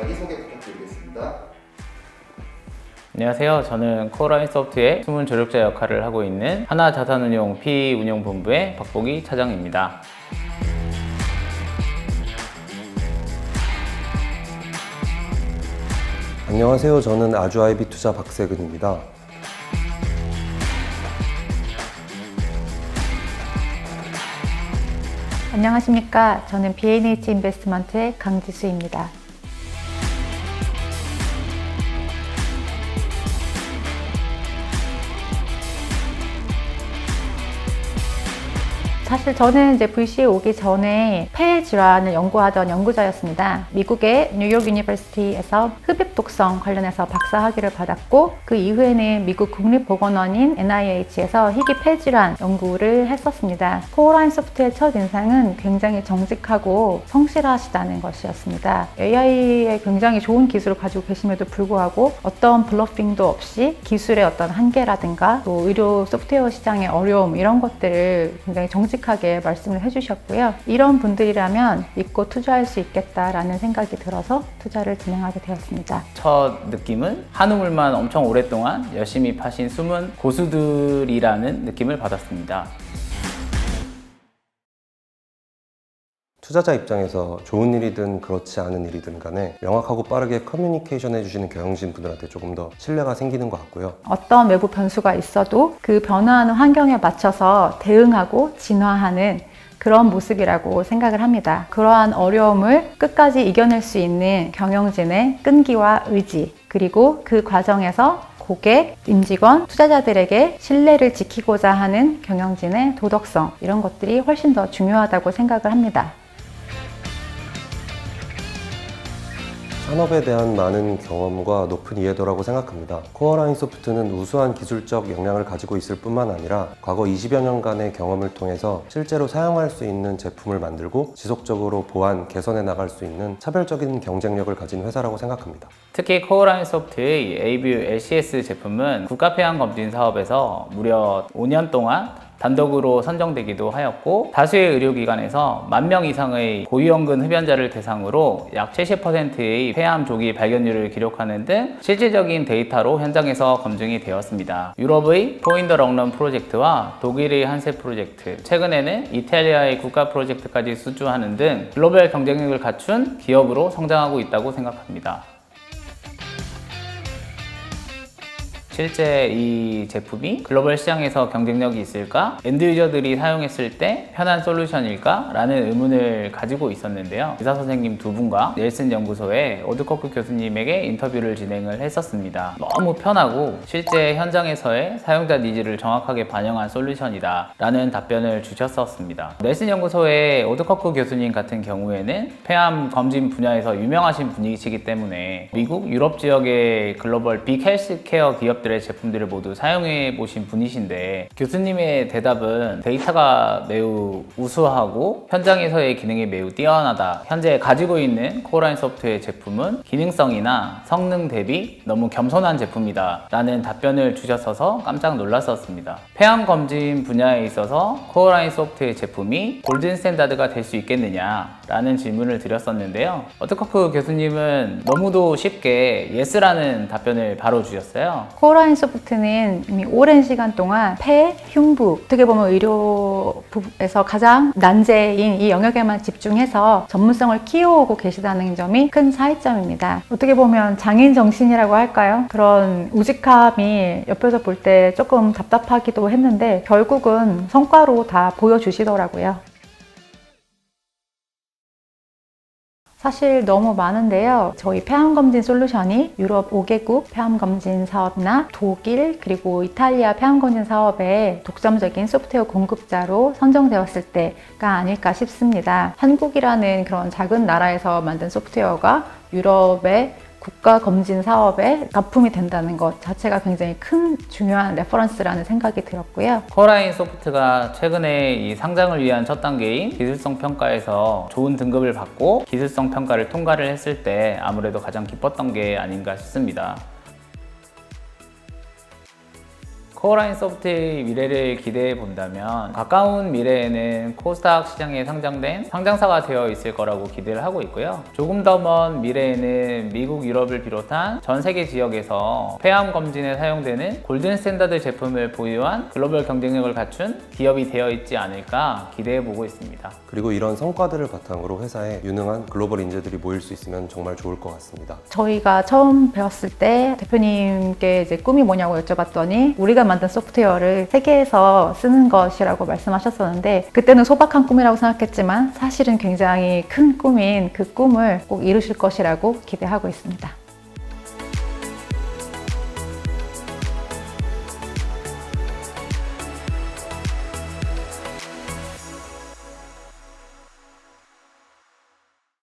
자기소개 부탁드리겠습니다. 안녕하세요. 저는 코어라인 소프트의 숨은 조력자 역할을 하고 있는 하나자산운용 PE운용본부의 박보기 차장입니다. 안녕하세요. 저는 아주아이비 투자 박세근입니다. 안녕하십니까. 저는 BNH 인베스트먼트의 강지수입니다. 사실 저는 이제 VC에 오기 전에 폐 질환을 연구하던 연구자였습니다. 미국의 뉴욕 유니버시티에서 흡입 독성 관련해서 박사 학위를 받았고 그 이후에는 미국 국립보건원인 NIH에서 희귀 폐 질환 연구를 했었습니다. 코어라인 소프트의 첫 인상은 굉장히 정직하고 성실하시다는 것이었습니다. AI에 굉장히 좋은 기술을 가지고 계심에도 불구하고 어떤 블러핑도 없이 기술의 어떤 한계라든가 또 의료 소프트웨어 시장의 어려움 이런 것들을 굉장히 정직 하게 말씀을 해주셨고요. 이런 분들이라면 믿고 투자할 수 있겠다라는 생각이 들어서 투자를 진행하게 되었습니다. 첫 느낌은 한우물만 엄청 오랫동안 열심히 파신 숨은 고수들이라는 느낌을 받았습니다. 투자자 입장에서 좋은 일이든 그렇지 않은 일이든 간에 명확하고 빠르게 커뮤니케이션 해주시는 경영진 분들한테 조금 더 신뢰가 생기는 것 같고요. 어떤 외부 변수가 있어도 그 변화하는 환경에 맞춰서 대응하고 진화하는 그런 모습이라고 생각을 합니다. 그러한 어려움을 끝까지 이겨낼 수 있는 경영진의 끈기와 의지, 그리고 그 과정에서 고객, 임직원, 투자자들에게 신뢰를 지키고자 하는 경영진의 도덕성, 이런 것들이 훨씬 더 중요하다고 생각을 합니다. 산업에 대한 많은 경험과 높은 이해도라고 생각합니다. 코어라인 소프트는 우수한 기술적 역량을 가지고 있을 뿐만 아니라 과거 20여 년간의 경험을 통해서 실제로 사용할 수 있는 제품을 만들고 지속적으로 보완, 개선해 나갈 수 있는 차별적인 경쟁력을 가진 회사라고 생각합니다. 특히 코어라인 소프트의 ABU LCS 제품은 국가폐암 검진 사업에서 무려 5년 동안 단독으로 선정되기도 하였고 다수의 의료기관에서 만 명 이상의 고위험군 흡연자를 대상으로 약 70%의 폐암 조기 발견율을 기록하는 등 실질적인 데이터로 현장에서 검증이 되었습니다. 유럽의 포인더 럭런 프로젝트와 독일의 한세 프로젝트, 최근에는 이탈리아의 국가 프로젝트까지 수주하는 등 글로벌 경쟁력을 갖춘 기업으로 성장하고 있다고 생각합니다. 실제 이 제품이 글로벌 시장에서 경쟁력이 있을까? 엔드 유저들이 사용했을 때 편한 솔루션일까? 라는 의문을 가지고 있었는데요. 의사 선생님 두 분과 넬슨 연구소의 오드코크 교수님에게 인터뷰를 진행을 했었습니다. 너무 편하고 실제 현장에서의 사용자 니즈를 정확하게 반영한 솔루션이다. 라는 답변을 주셨었습니다. 넬슨 연구소의 오드코크 교수님 같은 경우에는 폐암 검진 분야에서 유명하신 분이시기 때문에 미국, 유럽 지역의 글로벌 빅 헬스케어 기업들 의 제품들을 모두 사용해 보신 분이신데 교수님의 대답은 데이터가 매우 우수하고 현장에서의 기능이 매우 뛰어나다. 현재 가지고 있는 코어라인 소프트의 제품은 기능성이나 성능 대비 너무 겸손한 제품이다. 라는 답변을 주셨어서 깜짝 놀랐었습니다. 폐암 검진 분야에 있어서 코어라인 소프트의 제품이 골든 스탠다드가 될 수 있겠느냐? 라는 질문을 드렸었는데요. 어트커크 교수님은 너무도 쉽게 예스라는 답변을 바로 주셨어요. 코어라인 소프트는 이미 오랜 시간 동안 폐, 흉부, 어떻게 보면 의료에서 가장 난제인 이 영역에만 집중해서 전문성을 키워오고 계시다는 점이 큰 차이점입니다. 어떻게 보면 장인 정신이라고 할까요? 그런 우직함이 옆에서 볼 때 조금 답답하기도 했는데 결국은 성과로 다 보여주시더라고요. 사실 너무 많은데요. 저희 폐암검진 솔루션이 유럽 5개국 폐암검진 사업이나 독일 그리고 이탈리아 폐암검진 사업의 독점적인 소프트웨어 공급자로 선정되었을 때가 아닐까 싶습니다. 한국이라는 그런 작은 나라에서 만든 소프트웨어가 유럽의 국가 검진 사업에 납품이 된다는 것 자체가 굉장히 큰 중요한 레퍼런스라는 생각이 들었고요. 코어라인 소프트가 최근에 이 상장을 위한 첫 단계인 기술성 평가에서 좋은 등급을 받고 기술성 평가를 통과를 했을 때 아무래도 가장 기뻤던 게 아닌가 싶습니다. 코어라인 소프트의 미래를 기대해 본다면 가까운 미래에는 코스닥 시장에 상장된 상장사가 되어 있을 거라고 기대를 하고 있고요. 조금 더 먼 미래에는 미국, 유럽을 비롯한 전 세계 지역에서 폐암 검진에 사용되는 골든 스탠다드 제품을 보유한 글로벌 경쟁력을 갖춘 기업이 되어 있지 않을까 기대해 보고 있습니다. 그리고 이런 성과들을 바탕으로 회사에 유능한 글로벌 인재들이 모일 수 있으면 정말 좋을 것 같습니다. 저희가 처음 배웠을 때 대표님께 이제 꿈이 뭐냐고 여쭤봤더니 우리가 만든 소프트웨어를 세계에서 쓰는 것이라고 말씀하셨었는데 그때는 소박한 꿈이라고 생각했지만 사실은 굉장히 큰 꿈인 그 꿈을 꼭 이루실 것이라고 기대하고 있습니다.